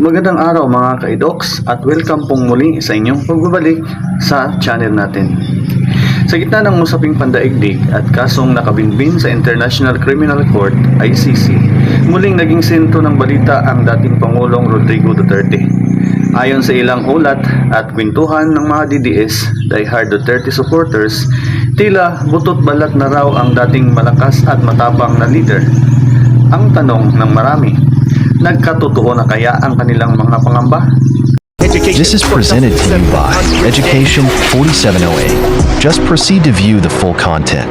Magandang araw mga kaidoks at welcome pong muli sa inyong pagbabalik sa channel natin. Sa gitna ng usaping pandaigdig at kasong nakabinbin sa International Criminal Court ICC, muling naging sentro ng balita ang dating Pangulong Rodrigo Duterte. Ayon sa ilang ulat at kwentuhan ng mga DDS, diehard Duterte supporters, tila butot balat na raw ang dating malakas at matapang na leader. Ang tanong ng marami, nagkatotoo na kaya ang kanilang mga pangamba? This is presented to you by Education 4708. Just proceed to view the full content.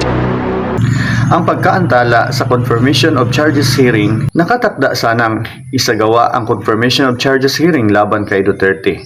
Ang pagkaantala sa Confirmation of Charges hearing, nakatakda sanang isagawa ang Confirmation of Charges hearing laban kay Duterte.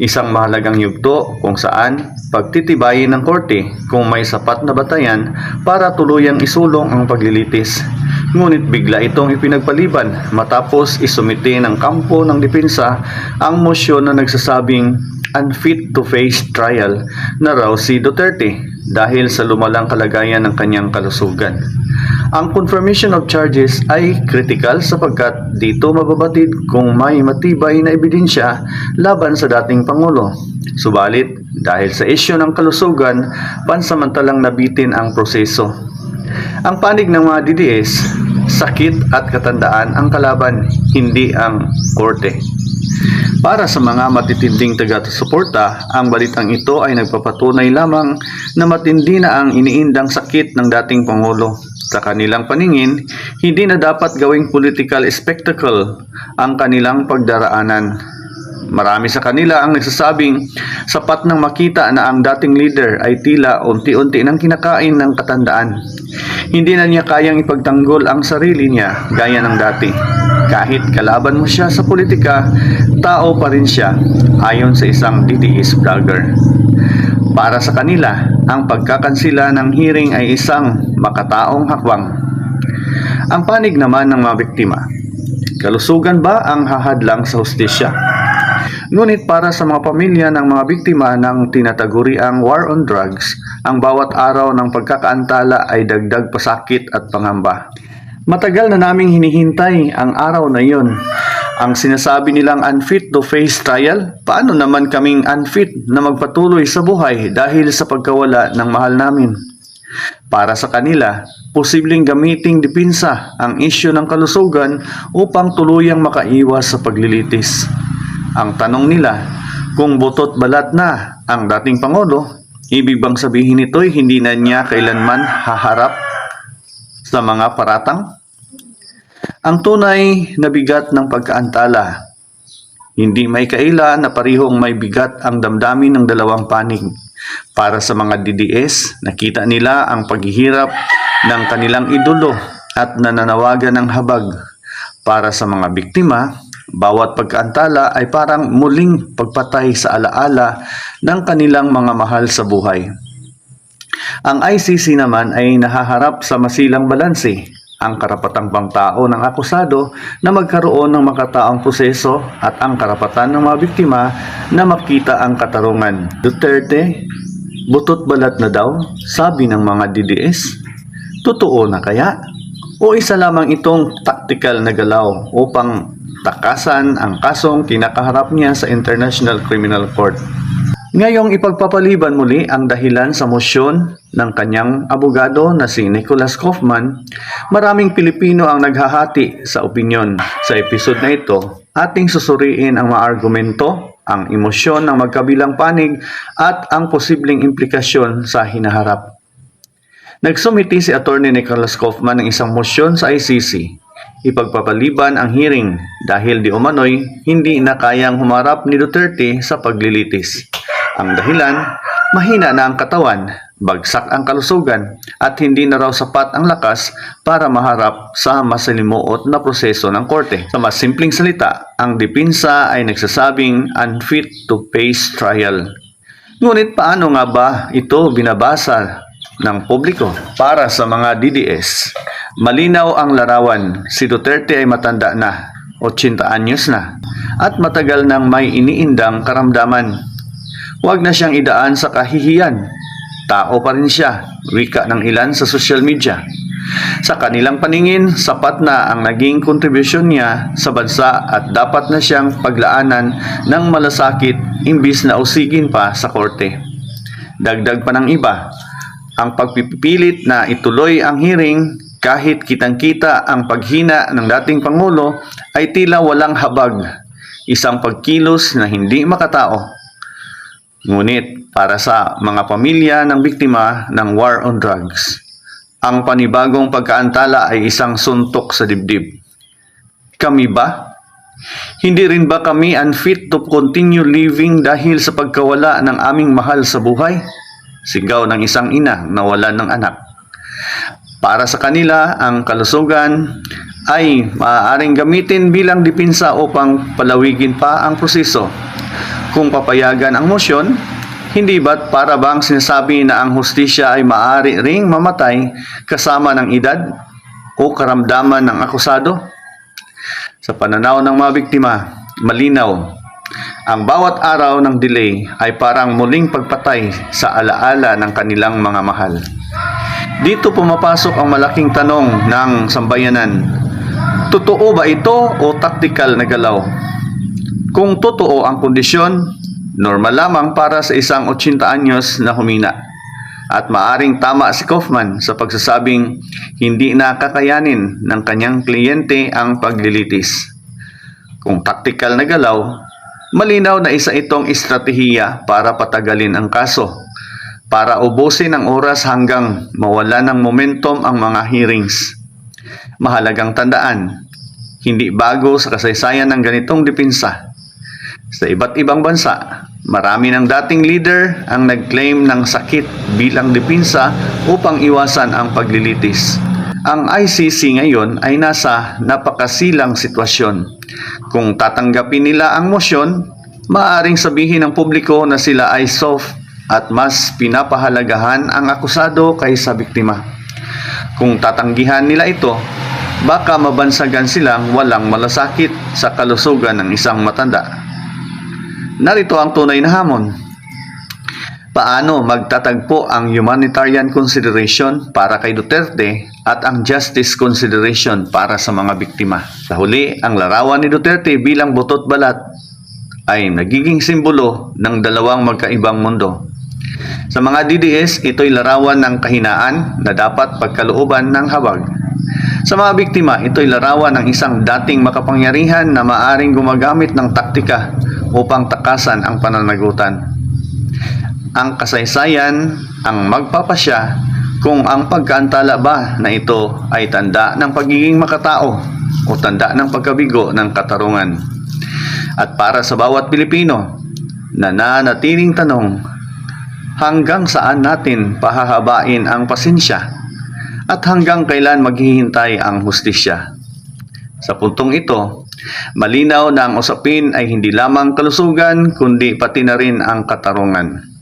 Isang mahalagang yugto kung saan pagtitibayin ng korte kung may sapat na batayan para tuluyang isulong ang paglilitis. Ngunit bigla itong ipinagpaliban matapos isumite ng kampo ng depensa ang mosyon na nagsasabing unfit to face trial na raw si Duterte dahil sa lumalang kalagayan ng kanyang kalusugan. Ang confirmation of charges ay critical sapagkat dito mababatid kung may matibay na ebidensya laban sa dating Pangulo. Subalit, dahil sa isyo ng kalusugan, pansamantalang nabitin ang proseso. Ang panig ng mga DDS, sakit at katandaan ang kalaban, hindi ang korte. Para sa mga matitinding taga-suporta, ang balitang ito ay nagpapatunay lamang na matindi na ang iniindang sakit ng dating Pangulo. Sa kanilang paningin, hindi na dapat gawing political spectacle ang kanilang pagdaraanan. Marami sa kanila ang nagsasabing sapat nang makita na ang dating leader ay tila unti-unti nang kinakain ng katandaan. Hindi na niya kayang ipagtanggol ang sarili niya gaya ng dati. Kahit kalaban mo siya sa politika, tao pa rin siya ayon sa isang DDS vlogger. Para sa kanila, ang pagkakansila ng hearing ay isang makataong hakwang. Ang panig naman ng mga biktima, kalusugan ba ang hahadlang sa hustisya? Ngunit para sa mga pamilya ng mga biktima ng tinataguriang war on drugs, ang bawat araw ng pagkakaantala ay dagdag pasakit at pangamba. Matagal na naming hinihintay ang araw na iyon. Ang sinasabi nilang unfit to face trial, paano naman kaming unfit na magpatuloy sa buhay dahil sa pagkawala ng mahal namin? Para sa kanila, posibleng gamiting dipinsa ang isyu ng kalusugan upang tuluyang makaiwas sa paglilitis. Ang tanong nila, kung butot balat na ang dating Pangulo, ibig bang sabihin nito'y hindi na niya kailanman haharap sa mga paratang? Ang tunay na bigat ng pagkaantala, hindi may kaila na parihong may bigat ang damdamin ng dalawang panig. Para sa mga DDS, nakita nila ang paghihirap ng kanilang idolo at nananawagan ng habag. Para sa mga biktima, bawat pagkaantala ay parang muling pagpatay sa alaala ng kanilang mga mahal sa buhay. Ang ICC naman ay nahaharap sa masilang balanse ang karapatang pangtao ng akusado na magkaroon ng makataong proseso at ang karapatan ng mga biktima na makita ang katarungan. Duterte, butot balat na daw, sabi ng mga DDS. Totoo na kaya? O isa lamang itong tactical na galaw upang takasan ang kasong kinakaharap niya sa International Criminal Court? Ngayong ipagpapaliban muli ang dahilan sa mosyon ng kanyang abogado na si Nicholas Kaufman, maraming Pilipino ang naghahati sa opinyon. Sa episode na ito, ating susuriin ang mga argumento, ang emosyon ng magkabilang panig at ang posibleng implikasyon sa hinaharap. Nagsumiti si Attorney Nicholas Kaufman ng isang mosyon sa ICC. Ipagpapaliban ang hearing dahil di umano'y hindi na kayang humarap ni Duterte sa paglilitis. Ang dahilan, mahina na ang katawan, bagsak ang kalusugan, at hindi na raw sapat ang lakas para maharap sa masalimuot na proseso ng korte. Sa mas simpleng salita, ang dipinsa ay nagsasabing unfit to face trial. Ngunit paano nga ba ito binabasa ng publiko? Para sa mga DDS, malinaw ang larawan. Si Duterte ay matanda na, 80 anyos na, at matagal nang may iniindang karamdaman. Huwag na siyang idaan sa kahihiyan. Tao pa rin siya, wika ng ilan sa social media. Sa kanilang paningin, sapat na ang naging kontribusyon niya sa bansa at dapat na siyang paglaanan ng malasakit imbis na usigin pa sa korte. Dagdag pa ng iba, ang pagpipilit na ituloy ang hearing kahit kitang-kita ang paghina ng dating Pangulo ay tila walang habag, isang pagkilos na hindi makatao. Ngunit para sa mga pamilya ng biktima ng war on drugs, ang panibagong pagkaantala ay isang suntok sa dibdib. Kami ba? Hindi rin ba kami unfit to continue living dahil sa pagkawala ng aming mahal sa buhay? Sigaw ng isang ina na wala ng anak. Para sa kanila, ang kalusugan ay maaaring gamitin bilang dipinsa upang palawigin pa ang proseso. Kung papayagan ang motion, hindi ba't para bang sinasabi na ang hustisya ay maaari ring mamatay kasama ng edad o karamdaman ng akusado? Sa pananaw ng mga biktima, malinaw. Ang bawat araw ng delay ay parang muling pagpatay sa alaala ng kanilang mga mahal. Dito pumapasok ang malaking tanong ng sambayanan. Totoo ba ito o taktikal na galaw? Kung totoo ang kondisyon, normal lamang para sa isang 80 anyos na humina. At maaring tama si Kaufman sa pagsasabing hindi na kakayanin ng kanyang kliyente ang paglilitis. Kung taktikal na galaw, malinaw na isa itong estratehiya para patagalin ang kaso, para ubusin ang oras hanggang mawala ng momentum ang mga hearings. Mahalagang tandaan, hindi bago sa kasaysayan ng ganitong dipinsa. Sa iba't ibang bansa, marami ng dating leader ang nag-claim ng sakit bilang dipinsa upang iwasan ang paglilitis. Ang ICC ngayon ay nasa napakasilang sitwasyon. Kung tatanggapin nila ang motion, maaring sabihin ng publiko na sila ay soft at mas pinapahalagahan ang akusado kaysa biktima. Kung tatanggihan nila ito, baka mabansagan silang walang malasakit sa kalusugan ng isang matanda. Narito ang tunay na hamon. Paano magtatagpo ang humanitarian consideration para kay Duterte at ang justice consideration para sa mga biktima? Sa huli, ang larawan ni Duterte bilang butot balat ay nagiging simbolo ng dalawang magkaibang mundo. Sa mga DDS, ito'y larawan ng kahinaan na dapat pagkalooban ng habag. Sa mga biktima, ito'y larawan ng isang dating makapangyarihan na maaring gumagamit ng taktika upang takasan ang pananagutan. Ang kasaysayan ang magpapasya kung ang pagkaantala ba na ito ay tanda ng pagiging makatao o tanda ng pagkabigo ng katarungan. At para sa bawat Pilipino, nananatiling tanong, hanggang saan natin pahahabain ang pasensya at hanggang kailan maghihintay ang hustisya. Sa puntong ito, malinaw na ang usapin ay hindi lamang kalusugan kundi pati na rin ang katarungan.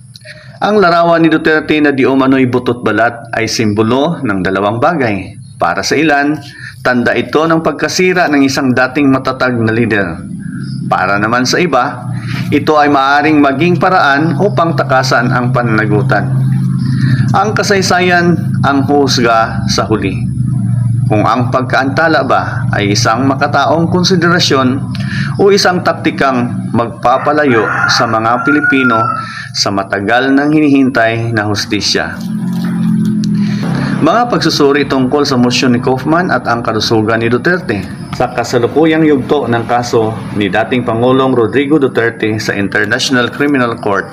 Ang larawan ni Duterte na di umano'y butot balat ay simbolo ng dalawang bagay. Para sa ilan, tanda ito ng pagkasira ng isang dating matatag na leader. Para naman sa iba, ito ay maaring maging paraan upang takasan ang pananagutan. Ang kasaysayan ang husga sa huli. Kung ang pagkaantala ba ay isang makataong konsiderasyon o isang taktikang magpapalayo sa mga Pilipino sa matagal nang hinihintay na hustisya. Mga pagsusuri tungkol sa motion ni Kaufman at ang kalusugan ni Duterte sa kasalukuyang yugto ng kaso ni dating Pangulong Rodrigo Duterte sa International Criminal Court.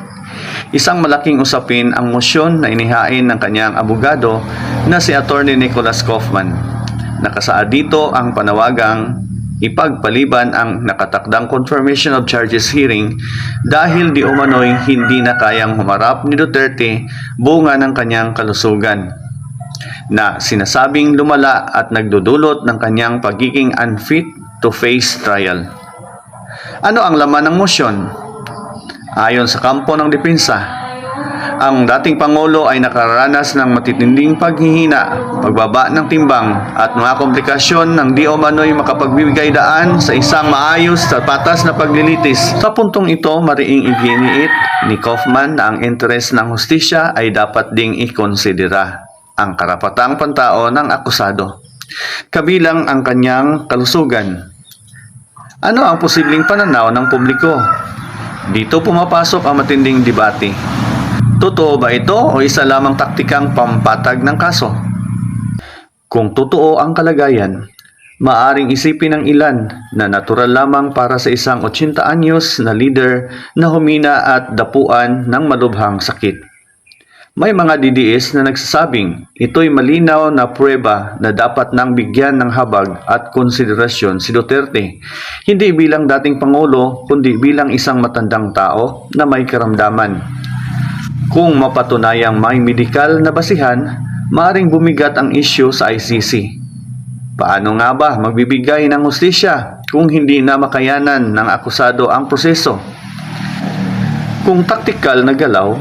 Isang malaking usapin ang motion na inihain ng kanyang abogado na si Attorney Nicholas Kaufman. Nakasaad dito ang panawagang ipagpaliban ang nakatakdang confirmation of charges hearing dahil di umano'y hindi na kayang humarap ni Duterte bunga ng kanyang kalusugan na sinasabing lumala at nagdudulot ng kanyang pagiging unfit to face trial. Ano ang laman ng motion? Ayon sa kampo ng depensa, ang dating Pangulo ay nakaranas ng matitinding paghihina, pagbaba ng timbang at mga komplikasyon ng di umano'y makapagbibigay daan sa isang maayos at patas na paglilitis. Sa puntong ito, mariing iginiit ni Kaufman na ang interes ng hustisya ay dapat ding ikonsidera. ang karapatang pantao ng akusado, kabilang ang kanyang kalusugan. Ano ang posibleng pananaw ng publiko? Dito pumapasok ang matinding debate. Totoo ba ito o isa lamang taktikang pampatag ng kaso? Kung totoo ang kalagayan, maaring isipin ng ilan na natural lamang para sa isang 80 anyos na leader na humina at dapuan ng malubhang sakit. May mga DDS na nagsasabing ito'y malinaw na pruweba na dapat nang bigyan ng habag at konsiderasyon si Duterte, hindi bilang dating Pangulo kundi bilang isang matandang tao na may karamdaman. Kung mapatunayang may medikal na basihan, maaring bumigat ang isyu sa ICC. Paano nga ba magbibigay ng hustisya kung hindi na makayanan ng akusado ang proseso? Kung taktikal na galaw,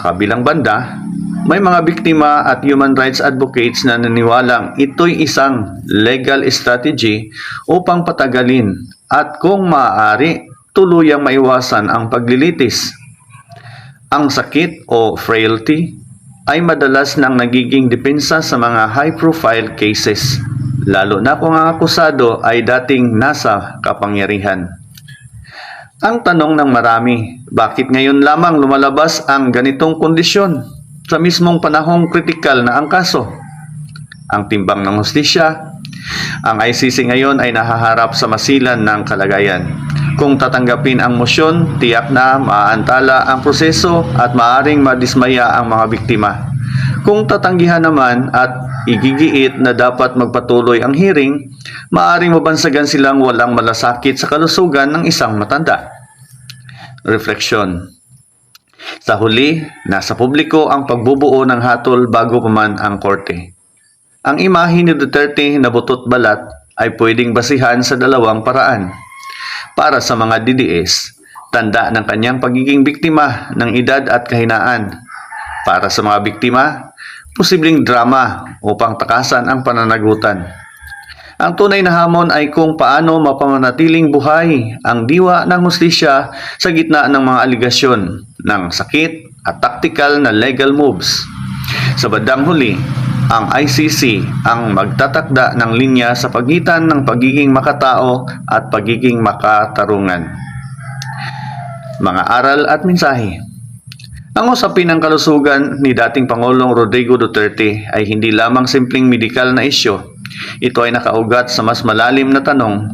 kabilang banda, may mga biktima at human rights advocates na naniwalang ito'y isang legal strategy upang patagalin at kung maaari, tuluyang maiwasan ang paglilitis. Ang sakit o frailty ay madalas nang nagiging depensa sa mga high-profile cases, lalo na kung ang akusado ay dating nasa kapangyarihan. Ang tanong ng marami, bakit ngayon lamang lumalabas ang ganitong kondisyon sa mismong panahong kritikal na ang kaso? Ang timbang ng hustisya, ang ICC ngayon ay nahaharap sa masilan ng kalagayan. Kung tatanggapin ang mosyon, tiyak na maaantala ang proseso at maaring madismaya ang mga biktima. Kung tatanggihan naman at igigiit na dapat magpatuloy ang hearing, maaring mabansagan silang walang malasakit sa kalusugan ng isang matanda. Refleksyon Sa huli, nasa publiko ang pagbubuo ng hatol bago pa man ang korte. Ang imahe ni Duterte na butot balat ay pwedeng basihan sa dalawang paraan. Para sa mga DDS, tanda ng kanyang pagiging biktima ng edad at kahinaan. Para sa mga biktima, posibleng drama upang takasan ang pananagutan. Ang tunay na hamon ay kung paano mapamanatiling buhay ang diwa ng hustisya sa gitna ng mga aligasyon ng sakit at tactical na legal moves. Sa bandang huli, ang ICC ang magtatakda ng linya sa pagitan ng pagiging makatao at pagiging makatarungan. Mga aral at mensahe ang usapin ng kalusugan ni dating Pangulong Rodrigo Duterte ay hindi lamang simpleng medikal na isyo. Ito ay nakaugat sa mas malalim na tanong,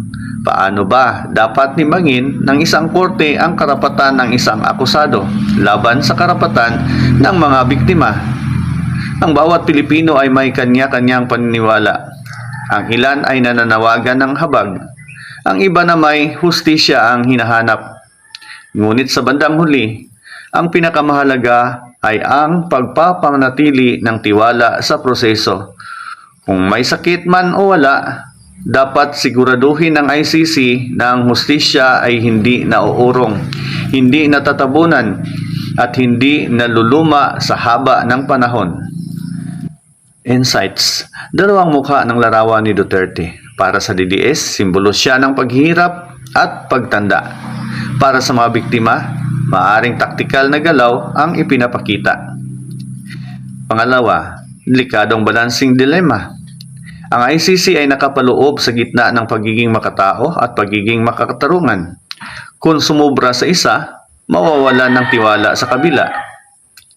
paano ba dapat nimangin ng isang korte ang karapatan ng isang akusado laban sa karapatan ng mga biktima? Ang bawat Pilipino ay may kanya-kanyang paniniwala. Ang ilan ay nananawagan ng habag. Ang iba na may hustisya ang hinahanap. Ngunit sa bandang huli, ang pinakamahalaga ay ang pagpapanatili ng tiwala sa proseso. Kung may sakit man o wala, dapat siguraduhin ng ICC na ang hustisya ay hindi nauurong, hindi natatabunan, at hindi naluluma sa haba ng panahon. Insights Dalawang mukha ng larawan ni Duterte. Para sa DDS, simbolo siya ng paghihirap at pagtanda. Para sa mga biktima, maaring taktikal na galaw ang ipinapakita. Pangalawa, delikadong balancing dilemma. Ang ICC ay nakapaloob sa gitna ng pagiging makatao at pagiging makakatarungan. Kung sumubra sa isa, mawawalan ng tiwala sa kabila.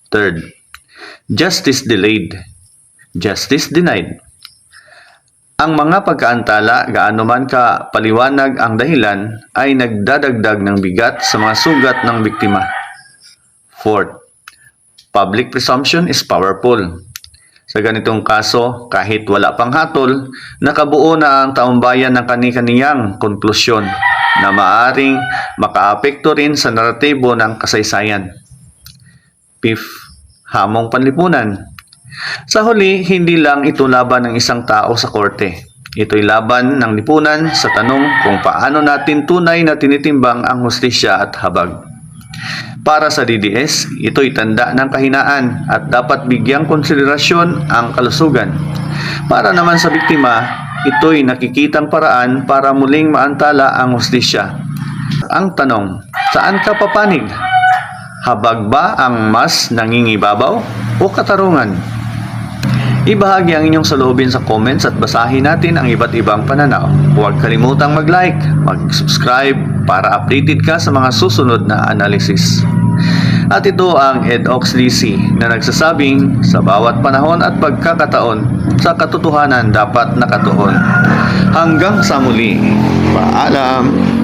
Third, justice delayed, justice denied. Ang mga pagkaantala, gaano man ka paliwanag ang dahilan, ay nagdadagdag ng bigat sa mga sugat ng biktima. Fourth, public presumption is powerful. Sa ganitong kaso, kahit wala pang hatol, nakabuo na ang taumbayan ng kani-kaniyang konklusyon na maaring makaapekto rin sa naratibo ng kasaysayan. Fifth, hamong panlipunan. Sa huli, hindi lang ito laban ng isang tao sa korte. Ito'y laban ng lipunan sa tanong kung paano natin tunay na tinitimbang ang hustisya at habag. Para sa DDS, ito'y tanda ng kahinaan at dapat bigyang konsiderasyon ang kalusugan. Para naman sa biktima, ito'y nakikitang paraan para muling maantala ang hustisya. Ang tanong, saan ka papanig? Habag ba ang mas nangingibabaw o katarungan? Ibahagi ang inyong saloobin sa comments at basahin natin ang iba't ibang pananaw. Huwag kalimutang mag-like, mag-subscribe para updated ka sa mga susunod na analysis. At ito ang Ed Oxley na nagsasabing sa bawat panahon at pagkakataon sa katotohanan dapat nakatuon. Hanggang sa muli, paalam!